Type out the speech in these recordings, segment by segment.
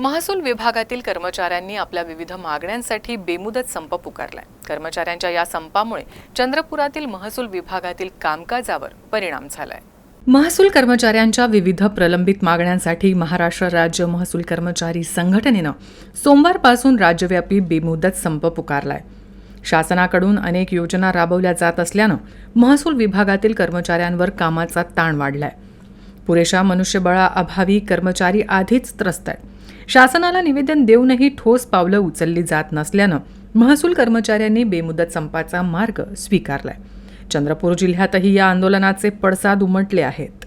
महसूल विभागातील कर्मचाऱ्यांनी आपल्या विविध मागण्यांसाठी बेमुदत संप पुकारलाय. कर्मचाऱ्यांच्या या संपामुळे चंद्रपुरातील महसूल विभागातील कामकाजावर परिणाम झालाय. महसूल कर्मचाऱ्यांच्या विविध प्रलंबित मागण्यांसाठी महाराष्ट्र राज्य महसूल कर्मचारी संघटनेनं सोमवारपासून राज्यव्यापी बेमुदत संप पुकारलाय. शासनाकडून अनेक योजना राबवल्या जात असल्यानं महसूल विभागातील कर्मचाऱ्यांवर कामाचा ताण वाढलाय. पुरेशा मनुष्यबळाअभावी कर्मचारी आधीच त्रस्त आहेत. शासनाला निवेदन देऊनही ठोस पावलं उचलली जात नसल्यानं महसूल कर्मचाऱ्यांनी बेमुदत संपाचा मार्ग स्वीकारलाय. चंद्रपूर जिल्ह्यातही या आंदोलनाचे पडसाद उमटले आहेत.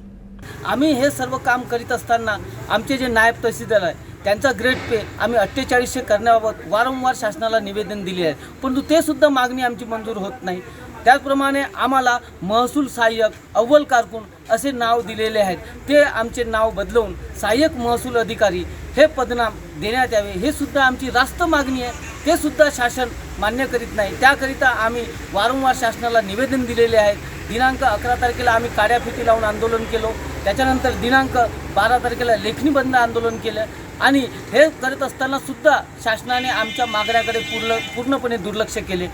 आम्ही हे सर्व काम करीत असताना आमचे जे नायब तहसीलदार आहे त्यांचा ग्रेड पे आम्ही अठ्ठेचाळीसशे करण्याबाबत वारंवार शासनाला निवेदन दिले आहे. परंतु ते सुद्धा मागणी आमची मंजूर होत नाही. त्याचप्रमाणे आम्हाला महसूल सहाय्यक अव्वल कारकून असे नाव दिलेले आहेत. ते आमचे नाव बदलवून सहाय्यक महसूल अधिकारी हे पदनाम देण्यात यावे. हे सुद्धा आमची रास्त मागणी आहे. ते सुद्धा शासन मान्य करीत नाही. त्याकरिता आम्ही वारंवार शासनाला निवेदन दिलेले आहेत. दिनांक अकरा तारखेला आम्ही काड्याफिटी लावून आंदोलन केलो. त्याच्यानंतर दिनांक बारा तारखेला लेखणी बंद आंदोलन केलं. आणि हे करत असताना सुद्धा शासनाने आमच्या मागण्याकडे पूर्ण पूर्णपणे दुर्लक्ष केले.